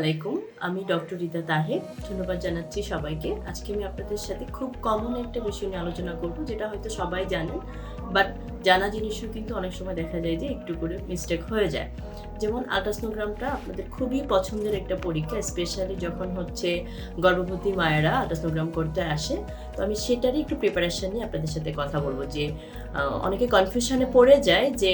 আলাইকুম, আমি ডক্টর রিতা তাহের। ধন্যবাদ জানাচ্ছি সবাইকে। আজকে আমি আপনাদের সাথে খুব কমন একটা বিষয় নিয়ে আলোচনা করব, যেটা হয়তো সবাই জানেন বাট জানা জিনিসও কিন্তু অনেক সময় দেখা যায় যে একটু করে মিস্টেক হয়ে যায়। যেমন আল্ট্রাসনোগ্রামটা আপনাদের খুবই পছন্দের একটা পরীক্ষা স্পেশালি যখন হচ্ছে গর্ভবতী মায়েরা আল্ট্রাসনোগ্রাম করতে আসে। তো আমি সেটারই একটু প্রিপারেশন নিয়ে আপনাদের সাথে কথা বলব যে অনেকে কনফিউশনে পড়ে যায় যে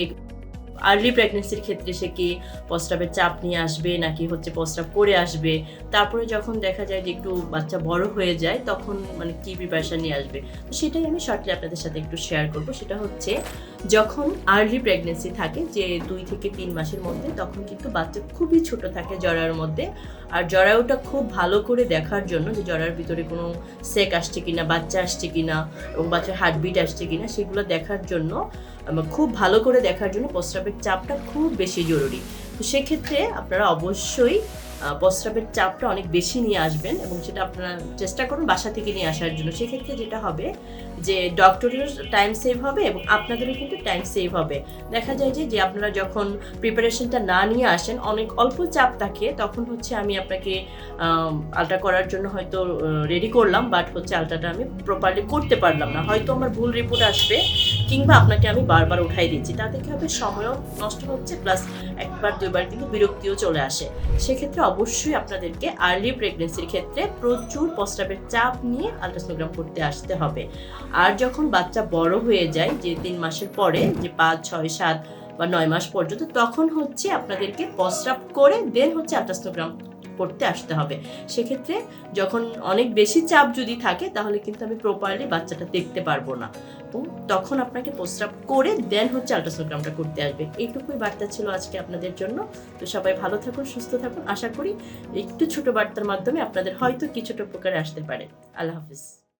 আর্লি প্রেগনেন্সির ক্ষেত্রে সে কি প্রস্রাবের চাপ নিয়ে আসবে নাকি হচ্ছে প্রস্রাব করে আসবে? তারপরে যখন দেখা যায় যে একটু বাচ্চা বড় হয়ে যায়, তখন মানে কি প্রিপারেশন নিয়ে আসবে? তো সেটাই আমি শর্টলি আপনাদের সাথে একটু শেয়ার করব। সেটা হচ্ছে, যখন আর্লি প্রেগনেন্সি থাকে, যে দুই থেকে তিন মাসের মধ্যে, তখন কিন্তু বাচ্চা খুবই ছোট থাকে জরায়ুর মধ্যে। আর জরায়ুটা খুব ভালো করে দেখার জন্য যে জরায়ুর ভিতরে কোনো সেক আসছে কিনা, বাচ্চা আসছে কিনা এবং বাচ্চার হার্টবিট আসছে কিনা, সেগুলো দেখার জন্য খুব ভালো করে দেখার জন্য প্রস্রাবের চাপটা খুব বেশি জরুরি। তো সেক্ষেত্রে আপনারা অবশ্যই প্রস্রাবের চাপটা অনেক বেশি নিয়ে আসবেন এবং সেটা আপনারা চেষ্টা করুন বাসা থেকে নিয়ে আসার জন্য। সেক্ষেত্রে যেটা হবে যে ডক্টরের টাইম সেভ হবে এবং আপনাদেরও কিন্তু টাইম সেভ হবে। দেখা যায় যে যে আপনারা যখন প্রিপারেশনটা না নিয়ে আসেন, অনেক অল্প চাপ থাকে, তখন হচ্ছে আমি আপনাকে আলট্রা করার জন্য হয়তো রেডি করলাম বাট হচ্ছে আলট্রাটা আমি প্রপারলি করতে পারলাম না। হয়তো আমার ভুল রিপোর্ট আসবে কিংবা আপনাকে আমি বারবার উঠাই দিচ্ছি। তাতে কি হবে? সময়ও নষ্ট হচ্ছে প্লাস একবার, দুইবার কিন্তু বিরক্তিও চলে আসে। সেক্ষেত্রে অবশ্যই আপনাদেরকে আর্লি প্রেগনেন্সির ক্ষেত্রে প্রচুর প্রস্রাবের চাপ নিয়ে আলট্রাসোনোগ্রাম করতে আসতে হবে। আর যখন বাচ্চা বড় হয়ে যায়, যে তিন মাসের পরে, যে পাঁচ, ছয়, সাত বা নয় মাস পর্যন্ত, তখন হচ্ছে আপনাদেরকে প্রস্রাব করে দেন হচ্ছে আলট্রাসোনোগ্রাম করতে আসতে হবে। সেক্ষেত্রে যখন অনেক বেশি চাপ যদি থাকে, তাহলে কিন্তু আমি প্রপারলি বাচ্চাটা দেখতে পারব না। তো তখন আপনাকে প্রস্রাব করে দেন হচ্ছে আলট্রাসোনোগ্রামটা করতে আসবে। এইটুকুই বার্তা ছিল আজকে আপনাদের জন্য। তো সবাই ভালো থাকুন, সুস্থ থাকুন। আশা করি একটু ছোট বার্তার মাধ্যমে আপনাদের হয়তো কিছুটা উপকারে আসতে পারে। আল্লাহ হাফিজ।